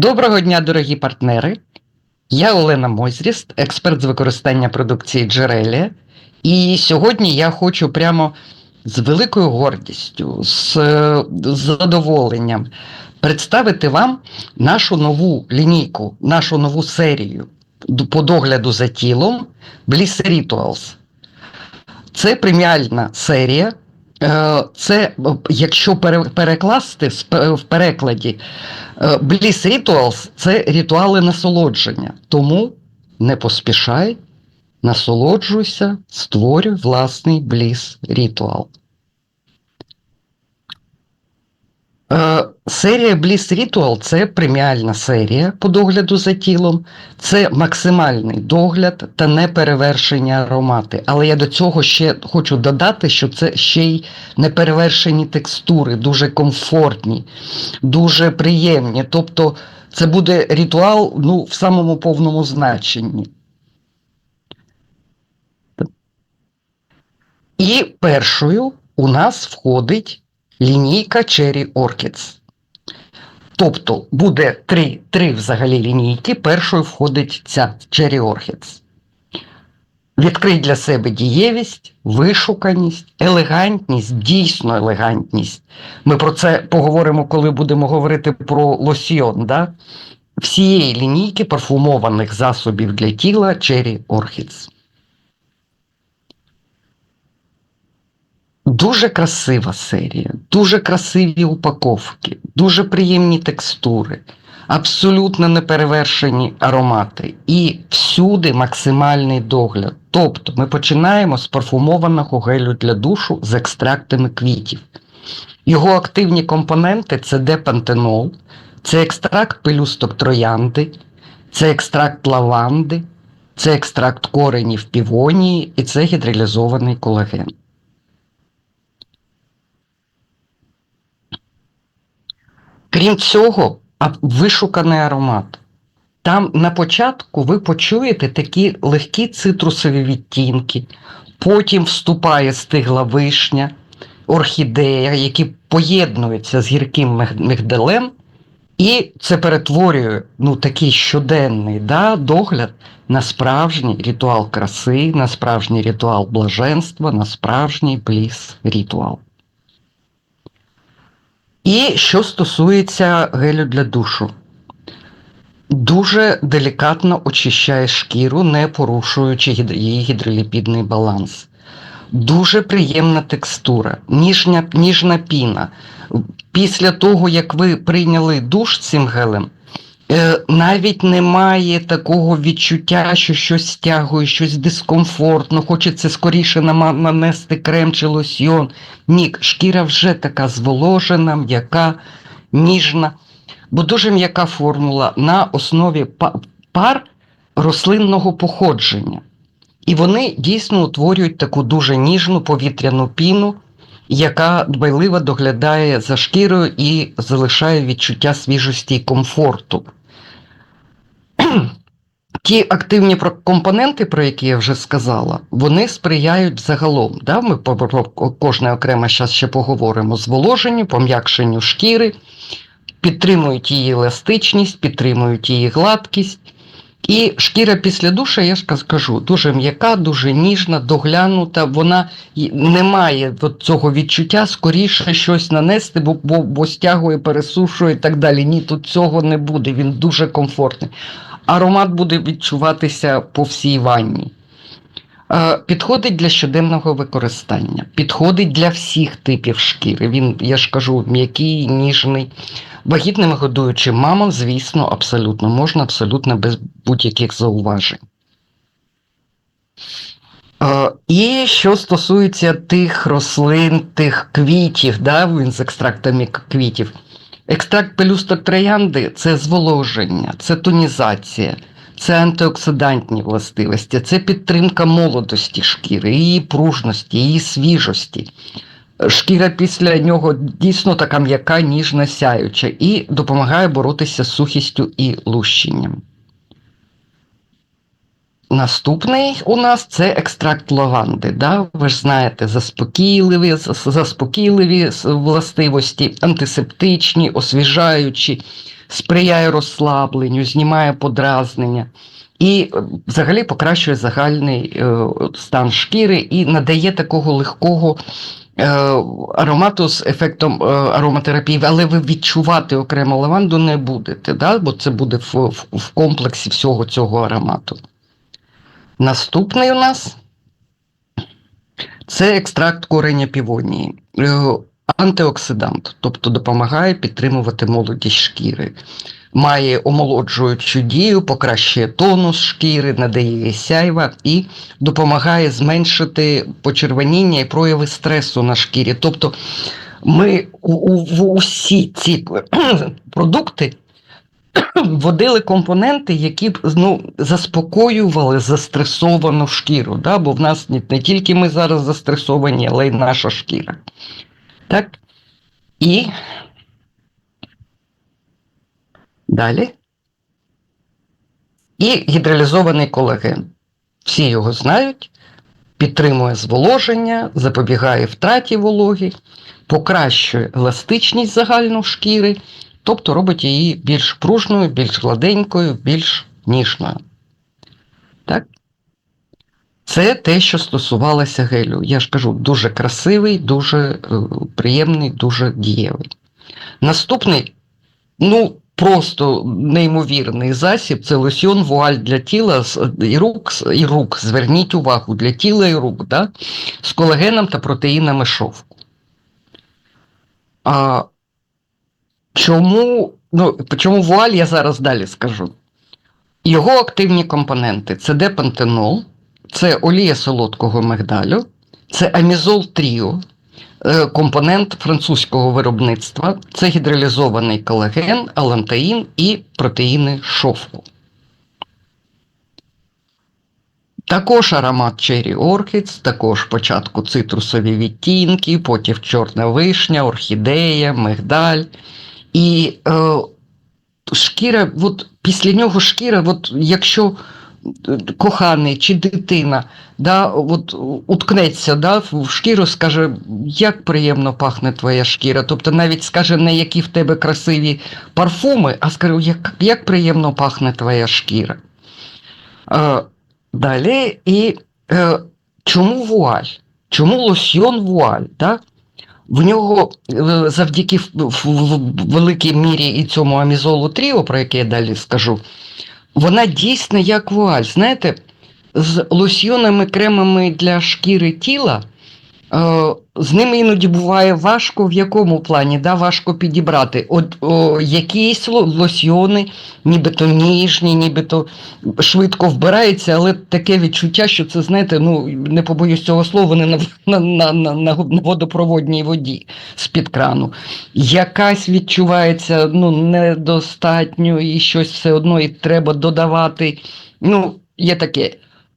Доброго дня, дорогі партнери. Я Олена Мойзріст, експерт з використання продукції Джерелія. І сьогодні я хочу прямо з великою гордістю, з, е, з задоволенням представити вам нашу нову лінійку, нашу нову серію по догляду за тілом Bliss Rituals. Це преміальна серія. Е, Це, якщо пере- перекласти в перекладі, е, Bliss Rituals – це ритуали насолодження. Тому не поспішай, насолоджуйся, створюй власний Bliss Ritual. Е, Серія Bliss Ritual – це преміальна серія по догляду за тілом, це максимальний догляд та неперевершені аромати. Але я до цього ще хочу додати, що це ще й неперевершені текстури, дуже комфортні, дуже приємні. Тобто це буде ритуал ну, в самому повному значенні. І першою у нас входить лінійка Cherry Orchids. Тобто буде три, три взагалі лінійки. Першою входить ця Cherry Orchids. Відкрий для себе дієвість, вишуканість, елегантність, дійсно елегантність. Ми про це поговоримо, коли будемо говорити про лосьйон. Да? Всієї лінійки парфумованих засобів для тіла Cherry Orchids. Дуже красива серія, дуже красиві упаковки, дуже приємні текстури, абсолютно неперевершені аромати і всюди максимальний догляд. Тобто ми починаємо з парфумованого гелю для душу з екстрактами квітів. Його активні компоненти це депантенол, це екстракт пелюсток троянди, це екстракт лаванди, це екстракт коренів півонії і це гідралізований колаген. Крім цього, вишуканий аромат. Там на початку ви почуєте такі легкі цитрусові відтінки, потім вступає стигла вишня, орхідея, які поєднуються з гірким мигдалем, і це перетворює ну, такий щоденний да, догляд на справжній ритуал краси, на справжній ритуал блаженства, на справжній бліс ритуал. І що стосується гелю для душу, дуже делікатно очищає шкіру, не порушуючи її гідроліпідний баланс. Дуже приємна текстура, ніжня, ніжна піна. Після того, як ви прийняли душ цим гелем, навіть немає такого відчуття, що щось стягує, щось дискомфортно, хочеться скоріше нанести крем чи лосьйон. Ні, шкіра вже така зволожена, м'яка, ніжна, бо дуже м'яка формула на основі пар рослинного походження. І вони дійсно утворюють таку дуже ніжну повітряну піну, яка дбайливо доглядає за шкірою і залишає відчуття свіжості і комфорту. Ті активні компоненти, про які я вже сказала, вони сприяють загалом. Да? Ми про, кожне окремо зараз ще поговоримо. Зволоженню, пом'якшенню шкіри, підтримують її еластичність, підтримують її гладкість. І шкіра після душа, я ж кажу, дуже м'яка, дуже ніжна, доглянута. Вона не має цього відчуття, скоріше щось нанести, бо, бо, бо стягує, пересушує і так далі. Ні, тут цього не буде. Він дуже комфортний. Аромат буде відчуватися по всій ванні. Е, Підходить для щоденного використання, підходить для всіх типів шкіри. Він, я ж кажу, м'який, ніжний. Вагітним годуючим мамам, звісно, абсолютно можна, абсолютно без будь-яких зауважень. Е, І що стосується тих рослин, тих квітів, да, він з екстрактами квітів. Екстракт пелюсток троянди це зволоження, це тонізація, це антиоксидантні властивості, це підтримка молодості шкіри, її пружності, її свіжості. Шкіра після нього дійсно така м'яка, ніжна, сяюча і допомагає боротися з сухістю і лущенням. Наступний у нас це екстракт лаванди. Да? Ви ж знаєте, заспокійливі, заспокійливі властивості, антисептичні, освіжаючі, сприяє розслабленню, знімає подразнення і е, взагалі покращує загальний е, стан шкіри і надає такого легкого е, аромату з ефектом ароматерапії, але ви відчувати окремо лаванду не будете, да? бо це буде в, в, в комплексі всього цього аромату. Наступний у нас це екстракт кореня півонії. Е, Антиоксидант, тобто допомагає підтримувати молодість шкіри. Має омолоджуючу дію, покращує тонус шкіри, надає сяйва і допомагає зменшити почервоніння і прояви стресу на шкірі. Тобто ми у, у, в усі ці продукти вводили компоненти, які б ну, заспокоювали застресовану шкіру. Да? Бо в нас не, не тільки ми зараз застресовані, але й наша шкіра. Так? І далі. І гідралізований колаген. Всі його знають, підтримує зволоження, запобігає втраті вологи, покращує еластичність загальну шкіри, тобто робить її більш пружною, більш гладенькою, більш ніжною. Так? Це те, що стосувалося гелю. Я ж кажу, дуже красивий, дуже е, приємний, дуже дієвий. Наступний, ну, просто неймовірний засіб це лосьйон вуаль для тіла і рук, і рук. Зверніть увагу, для тіла і рук, да? з колагеном та протеїнами шовку. А чому, ну, чому вуаль я зараз далі скажу. Його активні компоненти це депантенол, це олія солодкого мигдалю, це амізол тріо, е, компонент французького виробництва, це гідралізований колаген, алантаїн і протеїни шовку. Також аромат Cherry Orchids, також спочатку цитрусові відтінки, потім чорна вишня, орхідея, мигдаль. І е, шкіра, от після нього шкіра, от якщо е, коханий чи дитина да, от, уткнеться да, в шкіру, скаже, як приємно пахне твоя шкіра. Тобто навіть скаже, не які в тебе красиві парфуми, а скаже, як, як приємно пахне твоя шкіра. Е, далі, і е, чому вуаль? Чому лосьйон вуаль? Да? В нього е, завдяки в, великій мірі і цьому амізолу тріо, про яке я далі скажу, вона дійсно як вуаль. Знаєте, з лосьйонами, кремами для шкіри тіла. Е, З ними іноді буває важко в якому плані, да, важко підібрати. От о, якісь ло- лосьйони, нібито ніжні, нібито швидко вбираються, але таке відчуття, що це, знаєте, ну не побоюсь цього слова, вони на, на, на, на, на водопроводній воді з-під крану. Якась відчувається ну, недостатньо і щось все одно і треба додавати. Ну, є таке.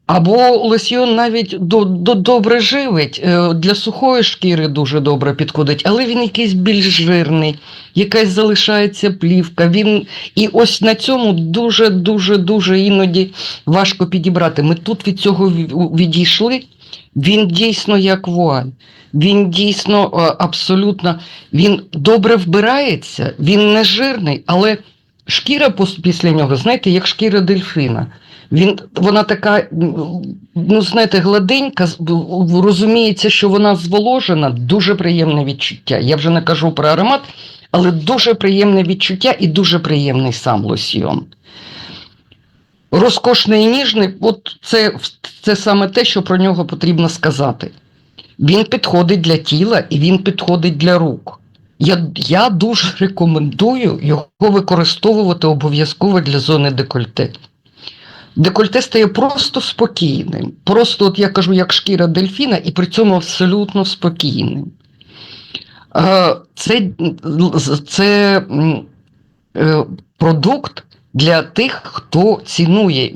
Або лосьйон навіть до, до, добре живить, е, для сухої шкіри дуже добре підходить, але він якийсь більш жирний, якась залишається плівка. Він... І ось на цьому дуже-дуже дуже іноді важко підібрати. Ми тут від цього відійшли. Він дійсно як вуаль. Він дійсно е, абсолютно він добре вбирається, він не жирний, але шкіра після нього, знаєте, як шкіра дельфіна. Він, вона така, ну знаєте, гладенька, розуміється, що вона зволожена, дуже приємне відчуття. Я вже не кажу про аромат, але дуже приємне відчуття і дуже приємний сам лосьйон. Розкошний і ніжний, от це, це саме те, що про нього потрібно сказати. Він підходить для тіла і він підходить для рук. Я, я дуже рекомендую його використовувати обов'язково для зони декольте. Декольте стає просто спокійним. Просто, от я кажу, як шкіра дельфіна, і при цьому абсолютно спокійним. Е, Це, це е, продукт для тих, хто цінує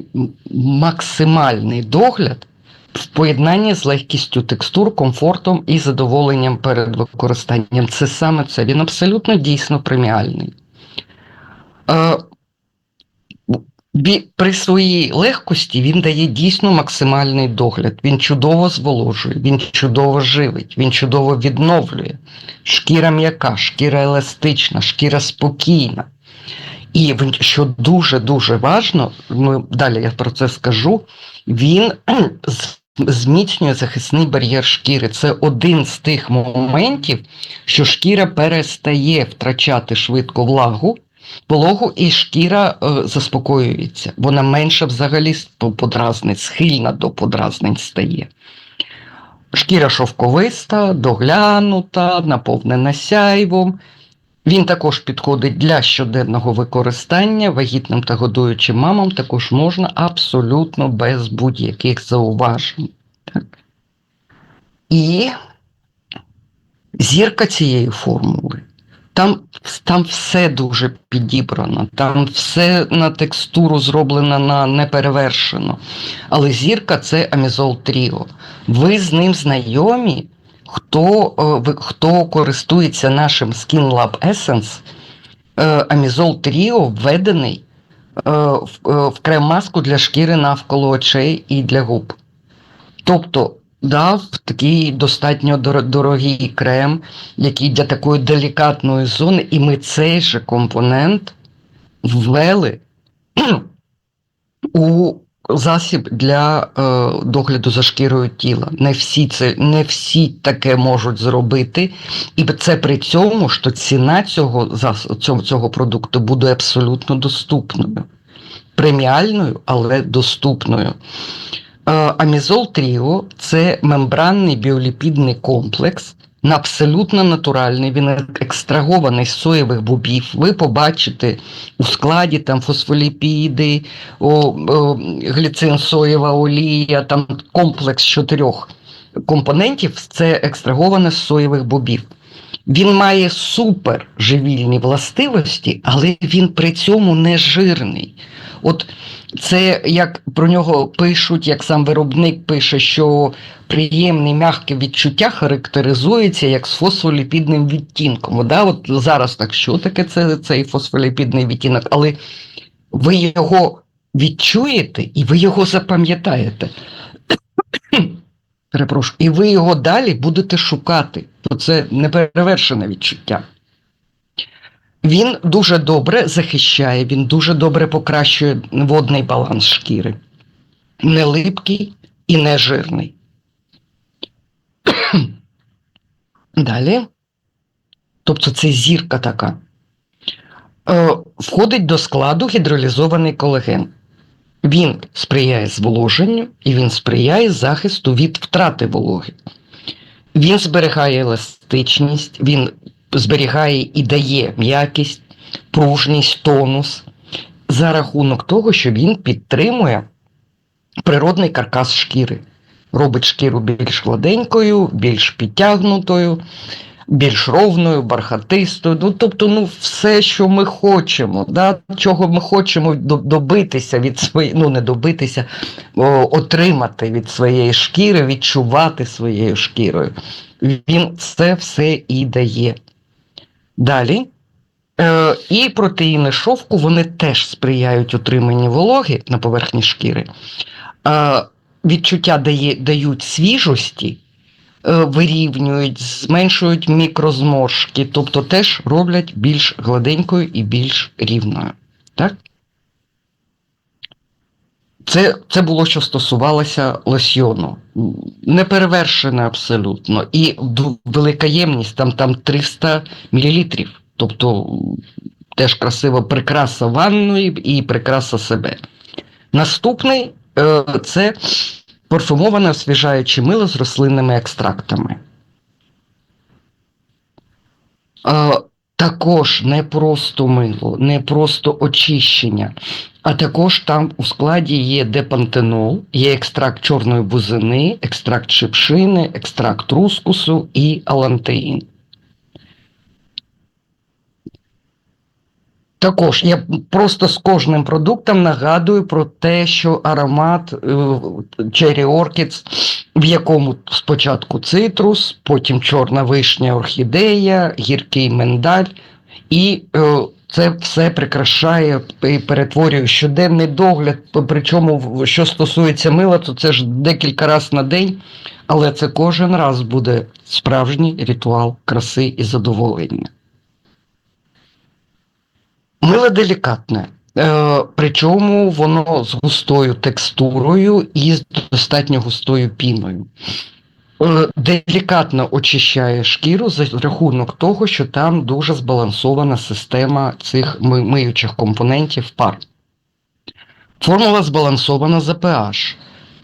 максимальний догляд в поєднанні з легкістю текстур, комфортом і задоволенням перед використанням. Це саме це. Він абсолютно дійсно преміальний. При своїй легкості він дає дійсно максимальний догляд. Він чудово зволожує, він чудово живить, він чудово відновлює. Шкіра м'яка, шкіра еластична, шкіра спокійна. І що дуже-дуже важно, ми, далі я про це скажу, він зміцнює захисний бар'єр шкіри. Це один з тих моментів, що шкіра перестає втрачати швидко влагу, вологу, і шкіра е, заспокоюється. Вона менше взагалі подразнень, схильна до подразнень стає. Шкіра шовковиста, доглянута, наповнена сяйвом. Він також підходить для щоденного використання вагітним та годуючим мамам також можна абсолютно без будь-яких зауважень. Так. І зірка цієї формули. Там, там все дуже підібрано, там все на текстуру зроблено на неперевершено. Але зірка це Амізол Тріо. Ви з ним знайомі, хто, е, хто користується нашим Skin Lab Essence, е, Амізол Тріо введений е, в, в крем-маску для шкіри навколо очей і для губ. Тобто дав такий достатньо дорогий крем, який для такої делікатної зони, і ми цей же компонент ввели у засіб для е, догляду за шкірою тіла. Не всі це не всі таке можуть зробити, і це при цьому, що ціна цього цього, цього продукту буде абсолютно доступною, преміальною, але доступною. Е, Амізол Тріо це мембранний біоліпідний комплекс. на Абсолютно натуральний, він екстрагований з соєвих бобів. Ви побачите у складі там фосфоліпіди, о, о, гліцин, соєва олія, там комплекс чотирьох компонентів це екстраговане з соєвих бобів. Він має супер живільні властивості, але він при цьому не жирний. От це як про нього пишуть, як сам виробник пише, що приємне м'яке відчуття характеризується як з фосфоліпідним відтінком. Да, от зараз так, що таке це, цей фосфоліпідний відтінок, але ви його відчуєте і ви його запам'ятаєте. Перепрошую, і ви його далі будете шукати. То це неперевершене відчуття. Він дуже добре захищає, він дуже добре покращує водний баланс шкіри. Не липкий і не жирний. Далі. Тобто це зірка така. Е, входить до складу гідролізований колаген. Він сприяє зволоженню і він сприяє захисту від втрати вологи. Він зберігає еластичність, він зберігає і дає м'якість, пружність, тонус за рахунок того, що він підтримує природний каркас шкіри. Робить шкіру більш гладенькою, більш підтягнутою, більш ровною, бархатистою. Ну, тобто, ну, все, що ми хочемо, да? чого ми хочемо добитися від своєї, ну не добитися, о, отримати від своєї шкіри, відчувати своєю шкірою. Він це все і дає. Далі. Е, і протеїни шовку вони теж сприяють утриманні вологи на поверхні шкіри. Е, відчуття дає, дають свіжості, вирівнюють, зменшують мікрозморшки, тобто теж роблять більш гладенькою і більш рівною. Так? Це, це було, що стосувалося лосьйону. Неперевершене абсолютно. І велика ємність, там, там 300 мл. Тобто теж красива прикраса ванної і прикраса себе. Наступний е, це парфумоване освіжаюче мило з рослинними екстрактами. Е, також не просто мило, не просто очищення, а також там у складі є депантенол, є екстракт чорної бузини, екстракт шипшини, екстракт рускусу і алантеїн. Також я просто з кожним продуктом нагадую про те, що аромат е, Cherry Orchids, в якому спочатку цитрус, потім чорна вишня орхідея, гіркий миндаль, і е, це все прикрашає і перетворює щоденний догляд. Причому, що стосується мила, то це ж декілька разів на день, але це кожен раз буде справжній ритуал краси і задоволення. Мило делікатне. Е, причому воно з густою текстурою і з достатньо густою піною. Е, делікатно очищає шкіру за рахунок того, що там дуже збалансована система цих ми- миючих компонентів пар. Формула збалансована за pH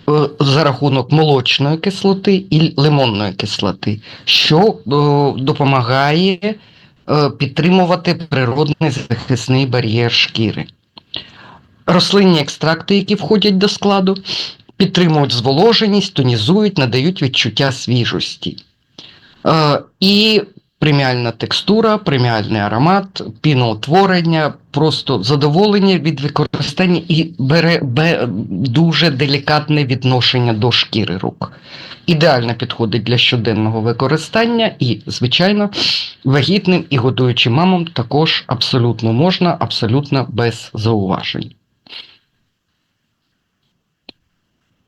е, за рахунок молочної кислоти і лимонної кислоти, що допомагає підтримувати природний захисний бар'єр шкіри. Рослинні екстракти, які входять до складу, підтримують зволоженість, тонізують, надають відчуття свіжості. Е, і преміальна текстура, преміальний аромат, піноутворення, просто задоволення від використання і бере бе, дуже делікатне відношення до шкіри рук. Ідеально підходить для щоденного використання і, звичайно, вагітним і годуючим мамам також абсолютно можна, абсолютно без зауважень.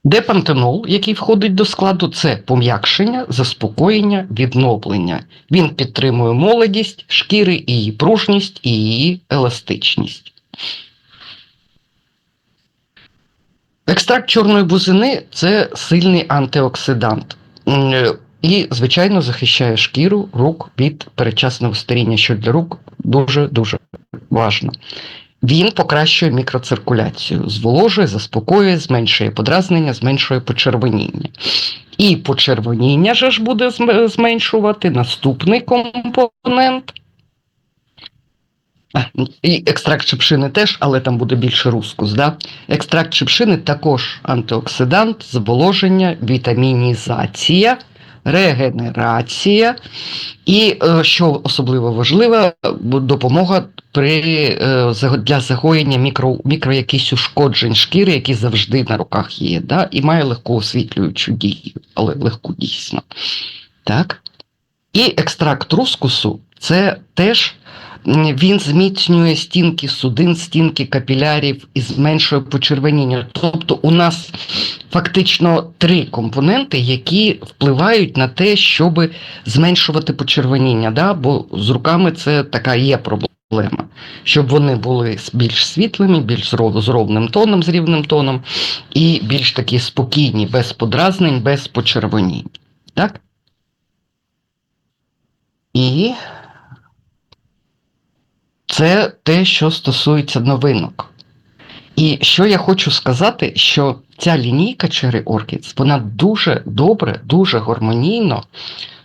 Депантенол, який входить до складу, це пом'якшення, заспокоєння, відновлення. Він підтримує молодість шкіри її пружність і її еластичність. Екстракт чорної бузини це сильний антиоксидант. Е, І, звичайно, захищає шкіру рук від передчасного старіння, що для рук дуже-дуже важливо. Він покращує мікроциркуляцію, зволожує, заспокоює, зменшує подразнення, зменшує почервоніння. І почервоніння ж буде зменшувати наступний компонент. А, І екстракт шипшини теж, але там буде більше рускус. Да? Екстракт шипшини також антиоксидант, зволоження, вітамінізація, регенерація і, е, що особливо важливо, допомога при, е, для загоєння мікро, мікро якісь ушкоджень шкіри, які завжди на руках є, да? і має легку освітлюючу дію, але легку дійсно. Так? І екстракт рускусу це теж він зміцнює стінки судин, стінки капілярів і зменшує почервоніння. Тобто у нас фактично три компоненти, які впливають на те, щоб зменшувати почервоніння. Да? Бо з руками це така є проблема. Щоб вони були більш світлими, більш з ровним тоном, з рівним тоном, і більш такі спокійні, без подразнень, без почервонінь. Так? І це те, що стосується новинок. І що я хочу сказати, що ця лінійка Cherry Orchids, вона дуже добре, дуже гармонійно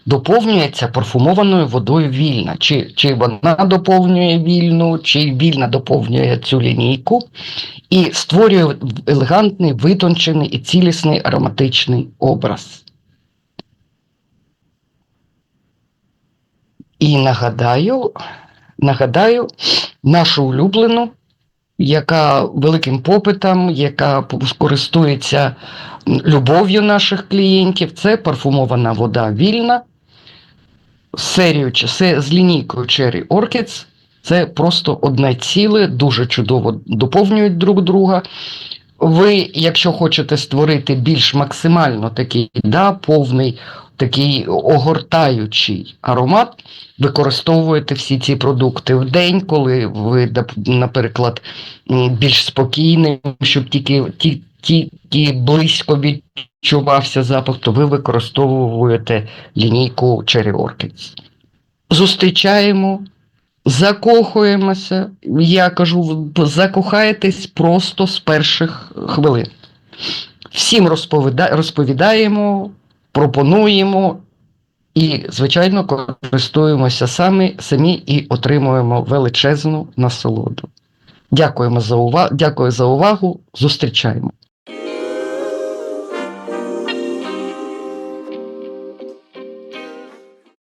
доповнюється парфумованою водою вільна. Чи, чи вона доповнює вільну, чи вільна доповнює цю лінійку, і створює елегантний, витончений і цілісний ароматичний образ. І нагадаю, нагадаю нашу улюблену, яка великим попитом, яка користується любов'ю наших клієнтів, це парфумована вода вільна. З серією чи- се- з лінійкою Cherry Orchids. Це просто одне ціле, дуже чудово доповнюють друг друга. Ви, якщо хочете створити більш максимально такий да, повний, такий огортаючий аромат, використовуєте всі ці продукти в день, коли ви, наприклад, більш спокійним, щоб тільки, ті- тільки близько відчувався запах, то ви використовуєте лінійку Cherry Orchids. Зустрічаємо, закохуємося. Я кажу, закохаєтесь просто з перших хвилин. Всім розповіда- розповідаємо, пропонуємо і, звичайно, користуємося самі, самі і отримуємо величезну насолоду. Дякуємо за увагу. Дякую за увагу. Зустрічаємо.